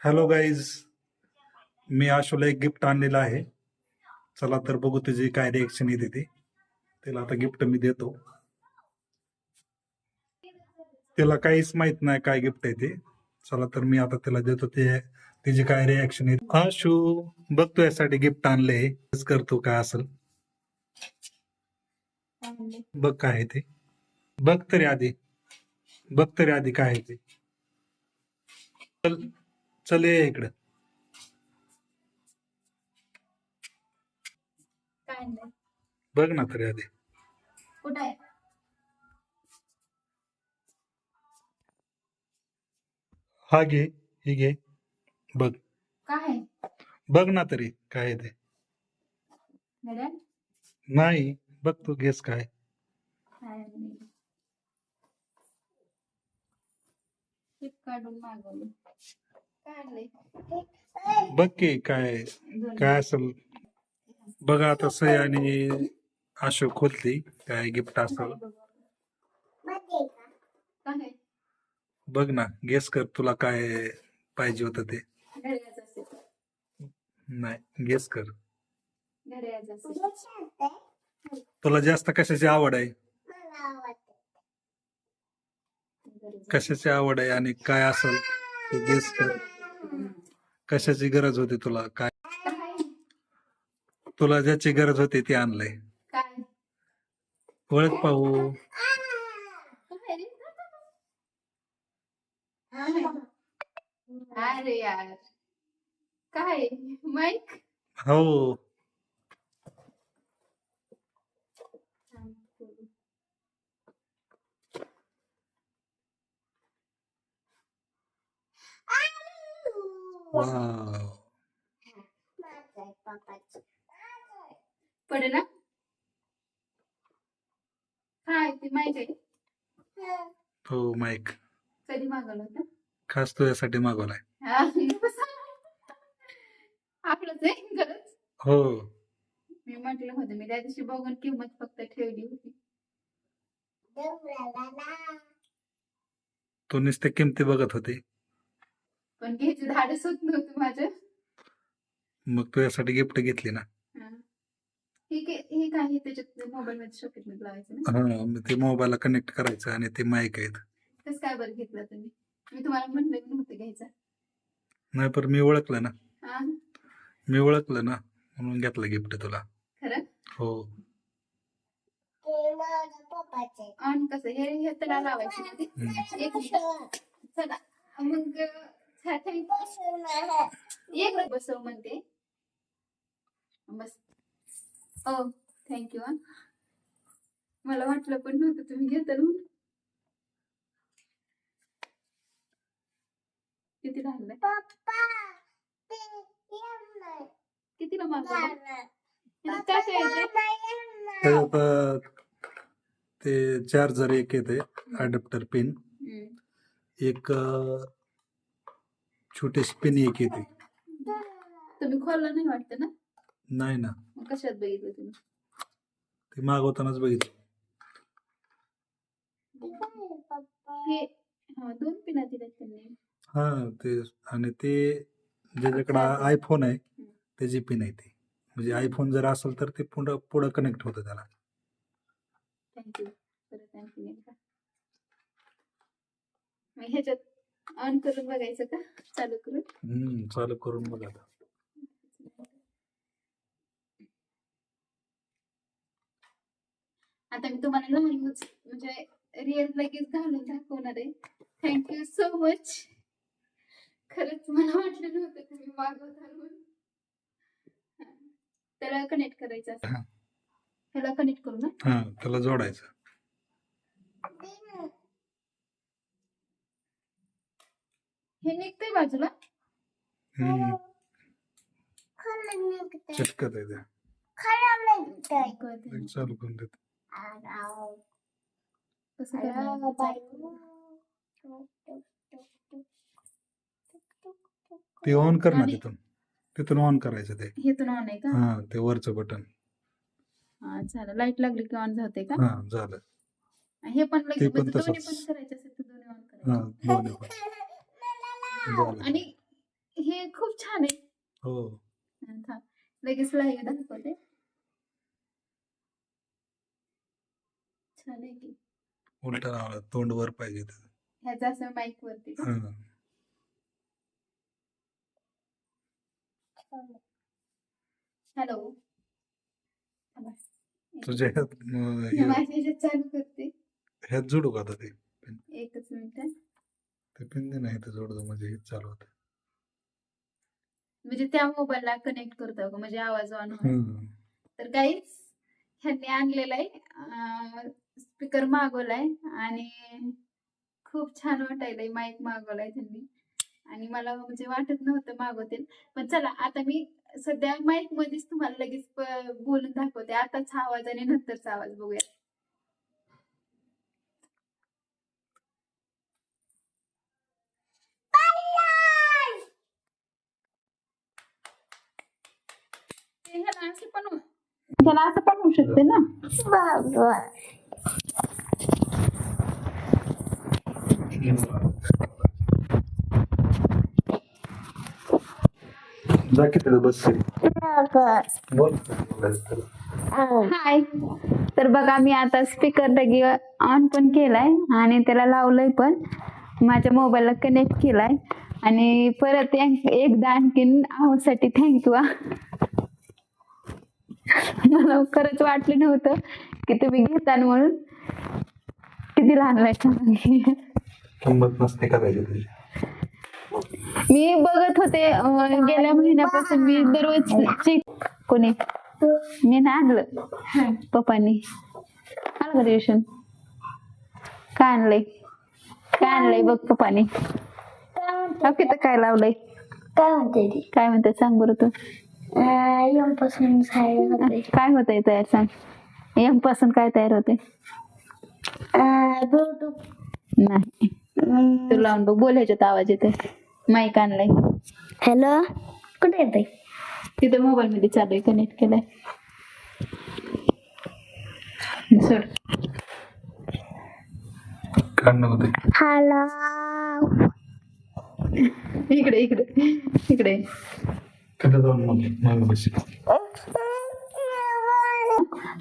Hello guys मी आशूला एक gift आणलेलं आहे. चला तर बघू तुझी काय रिएक्शन येते ते. त्याला आता गिफ्ट मी देतो. त्याला काहीच माहीत नाही काय गिफ्ट आहे ते. चला तर मी आता त्याला देतो. ते तिची काय रिॲक्शन येते. आशू बघ तू यासाठी गिफ्ट आणले. करतो काय असेल? बघ काय आहे ते. बघ तरी आधी. बघ तरी आधी काय आहे ते. चल ये इकडं. काय बघ ना तरी आधी. कुठं आहे? हा घे ही घे. बघ. काय आहे? बघ ना तरी काय आहे ते. घड्याळ नाही बघ तू गेस काय. काय फ्लिपकार्टून मागवलं. आणलंय बघ की काय. काय असेल. बघा आता सई आणि अशोक खोलती काय गिफ्ट असेल? बघ ना गेस कर तुला काय पाहिजे होतं ते. नाही गेस कर. तुला जास्त कशाची आवड आहे? कशाची आवड आहे आणि काय असेल ते गेस कर. कशाची गरज होती तुला? काय? तुला ज्याची गरज होती ते आणलंय. काय? ओळख पाहू? अरे यार. काय? माईक? हो. पडे ना काय ते माईक आहे. हो माईक. कधी मागवलं होतं? खास तुझ्यासाठी मागवलाय. हा, आपलंच आहे खरंच? हो. मी म्हटलं होतं मी त्या दिवशी बघून किंमत फक्त ठेवली होती. तू नुसते किमती बघत होती. पण घ्यायची धाडस होत नव्हतं माझं. मग तुझ्यासाठी गिफ्ट घेतली ना. हा. हे हे आहे त्याच्यात मोबाईल मध्ये शॉकेटमध्ये लावायचं ना. हा मग ते मोबाईलला कनेक्ट करायचं आणि ते माईक आहेत. कसं काय बरं घेतलं तुम्ही? मी तुम्हाला म्हणलं की नव्हतं घ्यायचं. नाही पण मी ओळखलं ना. हा? मी ओळखलं ना म्हणून घेतलं गिफ्ट तुला. खरं? हो. आणि कसं हे हे त्याला लावायचं. ना ते हम्म. एक मिनिट. चला. मग you. एक बसव म्हणते बस ओ थँक्यू मला वाटलं पण नव्हतं तुम्ही घेता म्हणून किती लागलं कितीला मागवलं ह्याच्यात काय काय येते त्याच्यात अं, ते चार्जर एक येते अडॅप्टर पिन. एक छोटीशी पिन एक येते. तुम्ही खोलला नाही वाटतं ना? नाही ना. मग कशात बघितलं तुम्ही? ते मागवतानाच बघितलं. हे हा दोन पिना दिल्यात त्यांनी. हा ते आणि ते ज्याच्याकडे आयफोन आहे त्याची पिन आहे ती. म्हणजे आयफोन जर असेल तर ते पुढं पुढं कनेक्ट होतं त्याला. थँक्यू परत आणखी एकदा मग ह्याच्यात ऑन करून बघायचं का? चालू करून? हम्म चालू करून बघा आता. आता मी तुम्हाला लहान म्हणजे रिअल लगेच घालून दाखवणार आहे. थँक्यू सो मच खरंच मला वाटलं नव्हतं तुम्ही मागवता म्हणून. त्याला कनेक्ट करायचं असं हा. ह्याला कनेक्ट करू ना? हा त्याला जोडायचं. हे निघतंय बाजूला. हम्म चिटकत आहे. एक चालू करून देते. कसं? ते ऑन कर ना आणि- तिथून. तिथून ऑन करायचं ते. हे तर ऑन आहे का? हा ते वरचं बटन हा चालेल लाइट लागली की ऑन होते का? हा झालं. हे पण ते लगेच पण म्हणजे दोन्ही तसंच. पण करायचे असेल तर दोन्ही ऑन हा करायचे. दोन्ही पण. आणि हे खूप छान आहे हो थांब. लगेच लाईव्ह दाखवते छान आहे की उलट लावलं तोंड वर पाहिजे त्याचं. ह्याचं असं माईक वरती? हं. हॅलो. तुझ्या ह्यात अं, हे हे- माझ्या ह्याच्यात चालू करते ह्यात जोडू का आता ते एकच मिनिट ते पिन दे नाही तर जोडतो म्हणजे हे चालू होतं. म्हणजे त्या मोबाईलला कनेक्ट करतो का म्हणजे आवाज ऑन. तर काहीच ह्यांनी आणलेला आहे. स्पीकर मागवलाय आणि खूप छान वाटायलंय माईक मागवलाय त्यांनी. आणि मला म्हणजे वाटत नव्हतं मागवतील. पण चला आता मी सध्या माईक मध्येच तुम्हाला लगेच प- बोलून दाखवते. आताचा आवाज आणि नंतरचा आवाज बघूया. ह्याला असं पण हो- त्याला असं पण होऊ शकते ना? जा की तिथं बस बोल. हाय तर बघा मी आता स्पीकर लगी ऑन पण केलाय आणि त्याला लावलंय पण. माझ्या मोबाईलला कनेक्ट केलाय. आणि परत एक- एकदा आणखीन आवाजसाठी थँक्यू मला खरंच वाटलं नव्हतं की तुम्ही घेताल म्हणून. किती लहान व्हायचं किंमत नसते करायची तुझी? मी बघत होते अं, गेल्या महिन्यापासून मी दररोज चेक कोणी? मी ना आणलं. पप्पांनी. आलं का काय आणलंय? काय आणलंय बघ पप्पानी. तिथं काय लावलंय? काय म्हणते ती? काय म्हणते? सांग बरं तू. झाड होते. काय होतंय तयार सांग. एमपासून काय तयार होते? नाही. तू लावून बघ बोल ह्याच्यात आवाज येते माईक आणलाय. हॅलो कुठे येते तिथे मोबाईल मध्ये चालू आहे कनेक्ट केलाय. सोड. होते हॅलो इकडे इकडे इकडे. तिथं जाऊन मग मग बस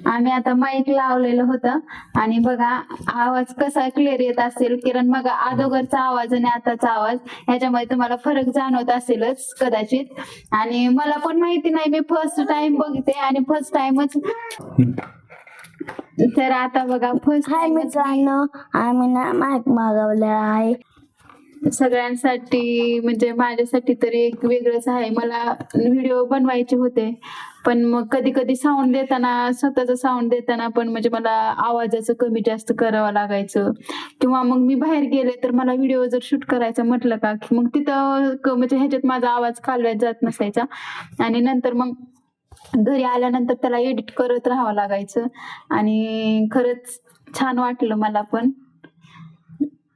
आम्ही आता माईक लावलेलं होतं. आणि बघा आवाज कसा क्लिअर येत असेल? किरण मग अगोदरचा आवाज आणि आताचा आवाज ह्याच्यामध्ये तुम्हाला फरक जाणवत असेलच कदाचित. आणि मला पण माहिती नाही मी फर्स्ट टाइम बघते आणि फर्स्ट टाइमच तर आता बघा फर्स्ट हाय टाइम मित्रांनो आम्ही ना माईक मागवलेला आहे. सगळ्यांसाठी म्हणजे माझ्यासाठी तरी एक वेगळंच आहे. मला व्हिडिओ बनवायचे होते पण मग कधी कधी साऊंड देताना स्वतःचा साऊंड देताना पण म्हणजे मला आवाजाचं कमी जास्त करावं लागायचं. किंवा मग मी बाहेर गेले तर मला व्हिडिओ जर शूट करायचा म्हटलं का की मग तिथं म्हणजे ह्याच्यात माझा आवाज कालव्यात जात नसायचा. आणि नंतर मग घरी आल्यानंतर त्याला एडिट करत राहावं लागायचं. आणि खरंच छान वाटलं मला पण.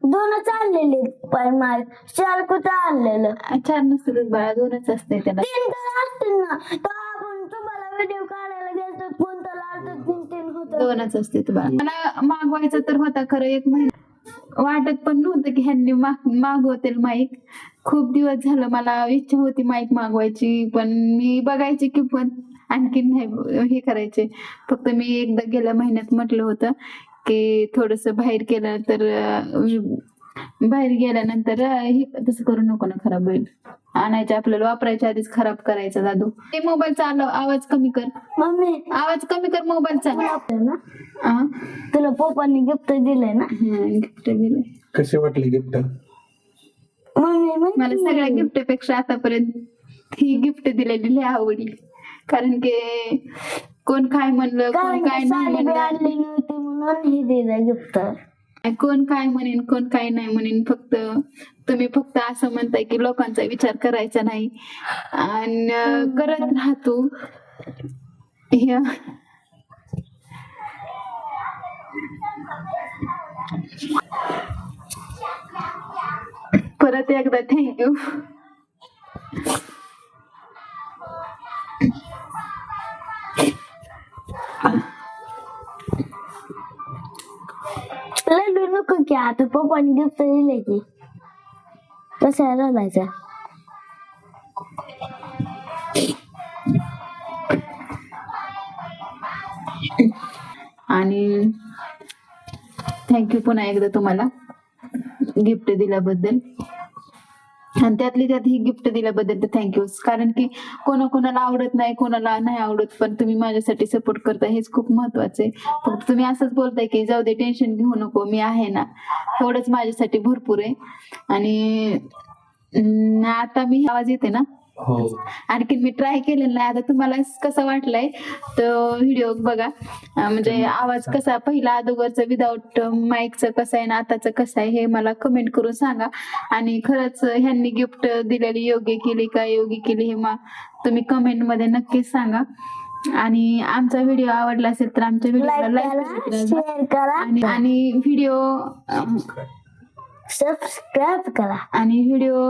दोनच आणलेले पण माईक चार कुठं आणलेलं? छान नसतं बाळा दोनच असते त्याला. तीन तर असतील ना. तर आपण तुम्हाला व्हिडिओ काढायला गेलो कोणतं लावतो तीन तीन होत. दोनच असते मला मागवायचा तर होता खरं एक महिना. वाटत पण नव्हतं की ह्यांनी माग मागवतील माईक खूप दिवस झालं मला इच्छा होती माईक मागवायची पण मी बघायची की पण आणखीन नाही हे करायचे. फक्त मी एकदा गेल्या महिन्यात म्हटलं होतं की थोडस बाहेर केलं तर बाहेर गेल्यानंतर हे तसं करू नको ना खराब होईल. आणायचे आपल्याला वापरायच्या आधीच खराब करायचा दादू ते मोबाईलचा आवाज कमी कर. मम्मी. आवाज कमी कर मोबाईलचा ना हा तुला पप्पांनी गिफ्ट दिलंय ना? गिफ्ट दिले कशी वाटली गिफ्ट मम्मी मला सगळ्या गिफ्टपेक्षा आतापर्यंत ही गिफ्ट दिलेली लय आवडली. कारण की कोण काय म्हणलं कोण काय नाही म्हणलं. म्हणून हे दिलं गिफ्ट कोण काय म्हणेन कोण काय नाही म्हणेन फक्त तुम्ही फक्त असं म्हणताय की लोकांचा विचार करायचा नाही. आणि करत राहतो परत एकदा थँक्यू लड्डू नको की आता पप्पांनी गिफ्ट दिले की. कशाला रडायचं आणि थँक्यू पुन्हा एकदा तुम्हाला. गिफ्ट दिल्याबद्दल. आणि त्यातली त्यात ही गिफ्ट दिल्याबद्दल तर थँक्यू कारण की कोणा कोणाला आवडत नाही कोणाला नाही आवडत पण तुम्ही माझ्यासाठी सपोर्ट करता हेच खूप महत्वाचं आहे. फक्त तुम्ही असंच बोलताय की जाऊ दे टेन्शन घेऊ नको मी आहे ना. एवढंच माझ्यासाठी भरपूर आहे. आणि आता मी आवाज येते ना? हो. आणखी मी ट्राय केलेला नाही. आता तुम्हाला कसं वाटलंय? तो व्हिडिओ बघा. म्हणजे आवाज कसा पहिला अगोदरचा विदाऊट माईकचं कसं आहे ना आताचं कसं आहे हे मला कमेंट करून सांगा. आणि खरंच ह्यांनी गिफ्ट दिलेली योग्य केली का योग्य केली हे मा तुम्ही कमेंटमध्ये नक्कीच सांगा. आणि आमचा व्हिडिओ आवडला असेल तर आमच्या व्हिडिओला लाईक करा शेअर करा. आणि आणि व्हिडिओ सबस्क्राईब करा. आणि व्हिडिओ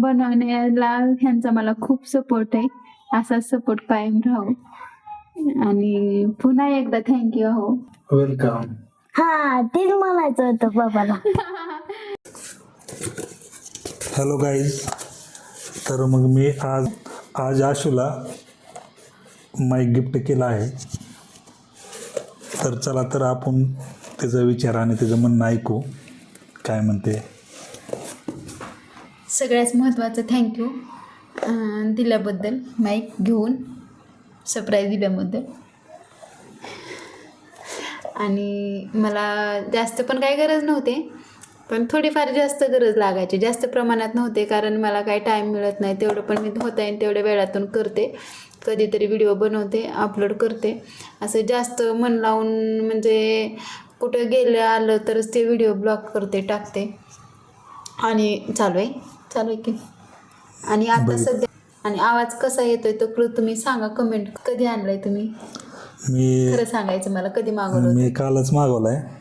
बनवण्याला ह्यांचा मला खूप सपोर्ट आहे. असा सपोर्ट कायम राहू. आणि पुन्हा एकदा थँक्यू हो. वेलकम हा तेच म्हणायचं होतं बाबाला. हॅलो गाईज तर मग मी आज आज आशूला माईक गिफ्ट केला आहे. तर चला तर आपण त्याचा विचार आणि त्याचं म्हणणं ऐकू. काय म्हणते? सगळ्यात महत्त्वाचं थँक्यू दिल्याबद्दल माईक घेऊन सरप्राईज दिल्याबद्दल. आणि मला जास्त पण काही गरज नव्हते पण थोडीफार जास्त गरज लागायची. जास्त प्रमाणात नव्हते कारण मला काही टाईम मिळत नाही. तेवढं पण मी होता येईल तेवढ्या वेळातून करते. कधीतरी व्हिडिओ बनवते अपलोड करते. असं जास्त मन लावून म्हणजे कुठं गेलं आलं तरच ते व्हिडिओ ब्लॉग करते टाकते. आणि चालू आहे. चालू आहे की. आणि आता. सध्या आणि आवाज कसा येतोय तो क्लू तुम्ही सांगा कमेंट कधी आणलाय तुम्ही? मी खरं सांगायचं मला कधी मागवलं मी कालच मागवला आहे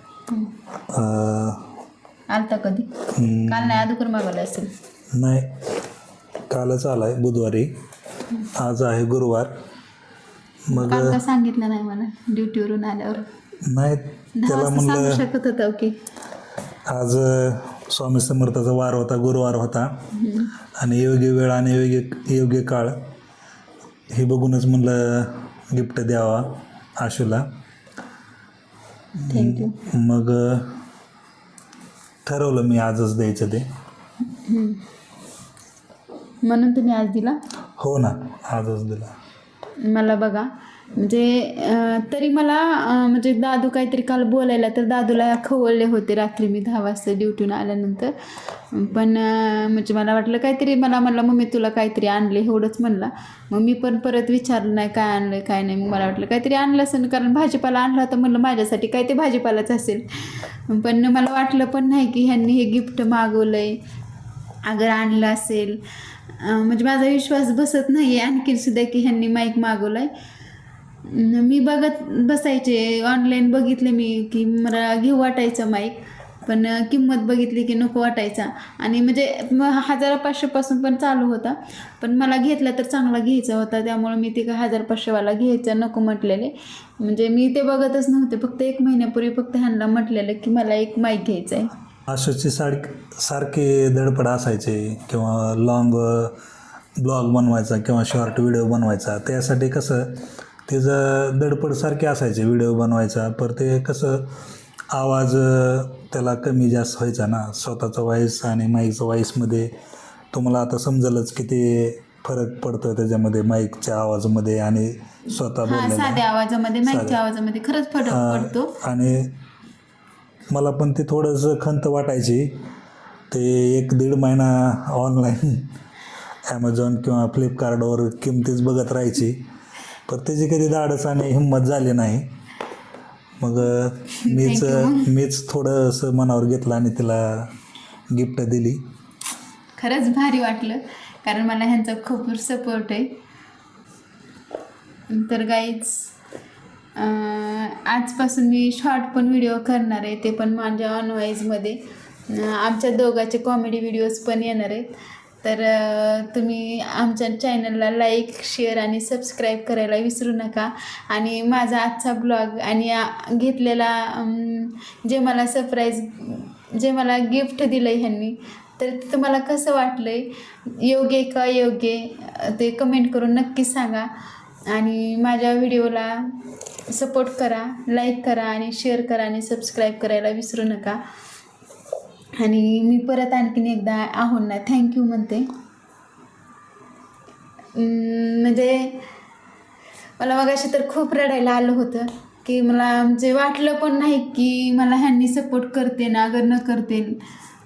आलता कधी? काल नाही अगोदर मागवलं असेल. नाही. कालच आला आहे बुधवारी आज आहे गुरुवार. मग काल का सांगितलं नाही मला ड्युटीवरून आल्यावर. नाही त्याला म्हणलं शकत होता की आज स्वामी समर्थाचा वार होता गुरुवार होता. आणि योग्य वेळ आणि योग्य योग्य काळ हे बघूनच म्हणलं गिफ्ट द्यावा आशूला. थँक्यू मग ठरवलं मी आजच द्यायचं ते. म्हणून तुम्ही आज दिला? हो ना आजच दिला. मला बघा. म्हणजे तरी मला म्हणजे दादू काहीतरी काल बोलायला तर दादूला खवळले होते रात्री मी दहा वाजता ड्युटीनं आल्यानंतर. पण म्हणजे मला वाटलं काहीतरी मला म्हणलं मम्मी तुला काहीतरी आणले एवढंच म्हणला. मग मी पण परत विचारलं नाही काय आणलं काय नाही. मग मला वाटलं काहीतरी आणलं असेल कारण भाजीपाला आणला होता म्हणलं माझ्यासाठी काय ते भाजीपालाच असेल. पण मला वाटलं पण नाही की ह्यांनी हे गिफ्ट मागवलं आहे अगर आणलं असेल. म्हणजे माझा विश्वास बसत नाही आहे सुद्धा की ह्यांनी माईक मागवलाय. मी बघत बसायचे. ऑनलाईन बघितले मी की मला घेऊ वाटायचं माईक पण किंमत बघितली की नको वाटायचा. आणि म्हणजे हजार पाचशेपासून पण चालू होता. पण मला घेतला तर चांगला घ्यायचा होता. त्यामुळे मी ते का हजार पाचशेवाला घ्यायचा नको म्हटलेले. म्हणजे मी ते बघतच नव्हते. फक्त एक महिन्यापूर्वी फक्त ह्यांना म्हटलेलं की मला एक माईक घ्यायचा आहे आशूची सारख सारखे धडपड असायचे किंवा लॉंग ब्लॉग बनवायचा किंवा शॉर्ट व्हिडिओ बनवायचा. त्यासाठी कसं त्याचं धडपड सारखे असायचे व्हिडिओ बनवायचा पर ते कसं आवाज त्याला कमी जास्त व्हायचा ना. स्वतःचा व्हॉईस आणि माईकचा व्हॉईसमध्ये तुम्हाला आता समजलंच किती फरक पडतो त्याच्यामध्ये माईकच्या आवाजामध्ये आणि स्वतः साध्या आवाजामध्ये माईकच्या. आवाजामध्ये खरंच फरक पडतो. आणि मला पण ते थोडंसं खंत वाटायची. ते एक दीड महिना ऑनलाईन ॲमेझॉन किंवा फ्लिपकार्टवर किमतीच बघत राहायची. पण त्याची कधी धाडस आणि हिंमत झाली नाही. मग मीच मीच थोडंसं मनावर घेतलं आणि तिला गिफ्ट दिली. खरंच भारी वाटलं. कारण मला ह्यांचा खूप सपोर्ट आहे. तर गाईच आजपासून मी शॉर्ट पण व्हिडिओ करणार आहे ते पण माझ्या ऑनवाईजमध्ये आमच्या दोघाचे कॉमेडी व्हिडिओज पण येणार आहेत. तर तुम्ही आमच्या चॅनलला लाईक शेअर आणि सबस्क्राईब करायला विसरू नका. आणि माझा आजचा ब्लॉग आणि घेतलेला जे मला सरप्राईज जे मला गिफ्ट दिलं आहे ह्यांनी तर तुम्हाला कसं वाटलं आहे योग्य का योग्य ते कमेंट करून नक्कीच सांगा. आणि माझ्या व्हिडिओला सपोर्ट करा लाईक करा आणि शेअर करा आणि सबस्क्राईब करायला विसरू नका. आणि मी परत आणखीन एकदा आहोंना थँक्यू म्हणते. म्हणजे मला मगाशी तर खूप रडायला आलं होतं की मला म्हणजे वाटलं पण नाही की मला ह्यांनी सपोर्ट करते ना अगर न करते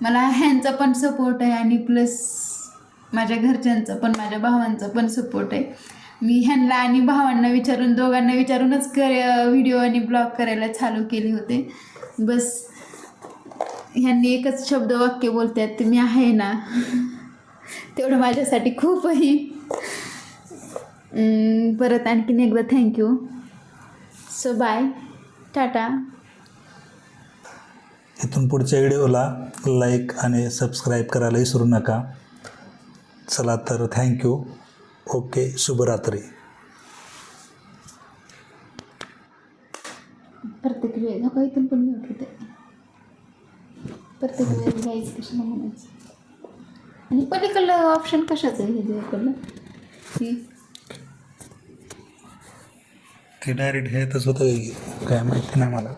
मला ह्यांचा पण सपोर्ट आहे आणि प्लस माझ्या घरच्यांचा पण माझ्या भावांचा पण सपोर्ट आहे. मी ह्यांना आणि भावांना विचारून दोघांना विचारूनच कर व्हिडिओ आणि ब्लॉग करायला चालू केले होते. बस ह्यांनी एकच शब्द वाक्य बोलतात मी आहे ना? तेवढं माझ्यासाठी खूपही. परत आणखीन एकदा थँक्यू सो बाय टाटा. इथून पुढच्या व्हिडिओला लाईक आणि सबस्क्राईब करायला विसरू नका. चला तर थँक्यू ओके शुभरात्री. प्रत्येक वेळी नको इथून पण मी होते प्रत्येक वेळी जायचं कशाला म्हणायचं? आणि पलीकडलं ऑप्शन कशाचं आहे हे हे ते डायरेक्ट तसं होतं काय माहिती नाही मला.